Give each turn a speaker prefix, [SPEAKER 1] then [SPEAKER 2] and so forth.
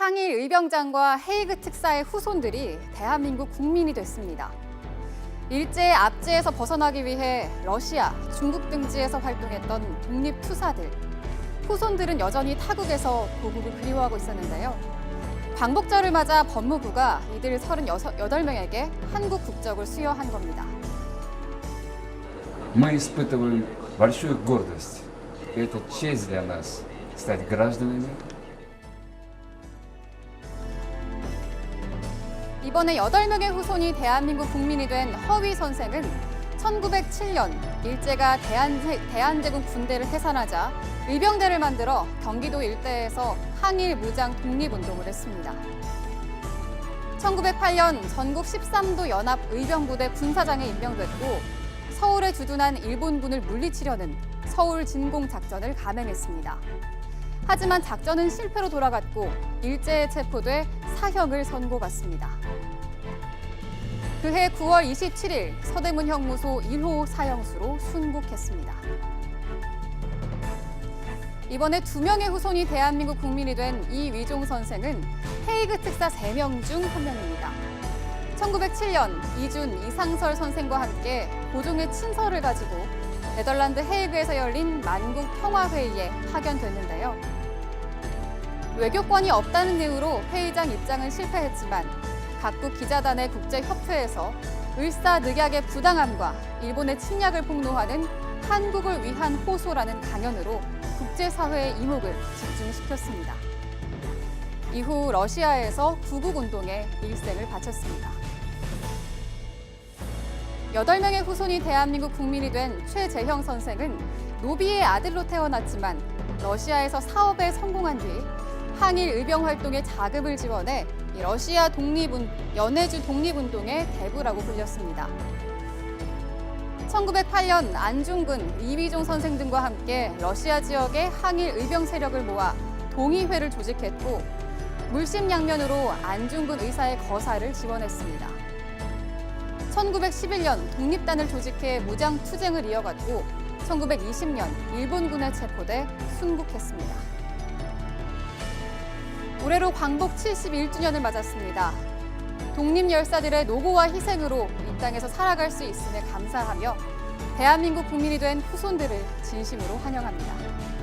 [SPEAKER 1] 항일 의병장과 헤이그 특사의 후손들이 대한민국 국민이 됐습니다. 일제의 압제에서 벗어나기 위해 러시아, 중국 등지에서 활동했던 독립투사들. 후손들은 여전히 타국에서 고국을 그리워하고 있었는데요. 광복절을 맞아 법무부가 이들 38명에게 한국 국적을 수여한 겁니다.
[SPEAKER 2] Мы испытываем большую гордость. И это честь для нас стать гражданами
[SPEAKER 1] 이번에 8명의 후손이 대한민국 국민이 된 허위 선생은 1907년 일제가 대한제, 대한제국 군대를 해산하자 의병대를 만들어 경기도 일대에서 항일 무장 독립운동을 했습니다. 1908년 전국 13도 연합 의병부대 군사장에 임명됐고 서울에 주둔한 일본군을 물리치려는 서울 진공 작전을 감행했습니다. 하지만 작전은 실패로 돌아갔고 일제에 체포돼 사형을 선고받습니다. 그해 9월 27일 서대문 형무소 1호 사형수로 순국했습니다. 이번에 두 명의 후손이 대한민국 국민이 된 이위종 선생은 헤이그 특사 3명 중 한 명입니다. 1907년 이준 이상설 선생과 함께 고종의 친서를 가지고 네덜란드 헤이그에서 열린 만국 평화회의에 파견됐는데요. 외교권이 없다는 이유로 회의장 입장은 실패했지만 각국 기자단의 국제협회에서 을사늑약의 부당함과 일본의 침략을 폭로하는 한국을 위한 호소라는 강연으로 국제사회의 이목을 집중시켰습니다. 이후 러시아에서 구국운동에 일생을 바쳤습니다. 8명의 후손이 대한민국 국민이 된 최재형 선생은 노비의 아들로 태어났지만 러시아에서 사업에 성공한 뒤 항일 의병 활동에 자금을 지원해 이 러시아 독립운 연해주 독립운동의 대부라고 불렸습니다. 1908년 안중근, 이위종 선생 등과 함께 러시아 지역의 항일 의병 세력을 모아 동의회를 조직했고 물심양면으로 안중근 의사의 거사를 지원했습니다. 1911년 독립단을 조직해 무장 투쟁을 이어갔고 1920년 일본군에 체포돼 순국했습니다. 올해로 광복 71주년을 맞았습니다. 독립열사들의 노고와 희생으로 이 땅에서 살아갈 수 있음에 감사하며 대한민국 국민이 된 후손들을 진심으로 환영합니다.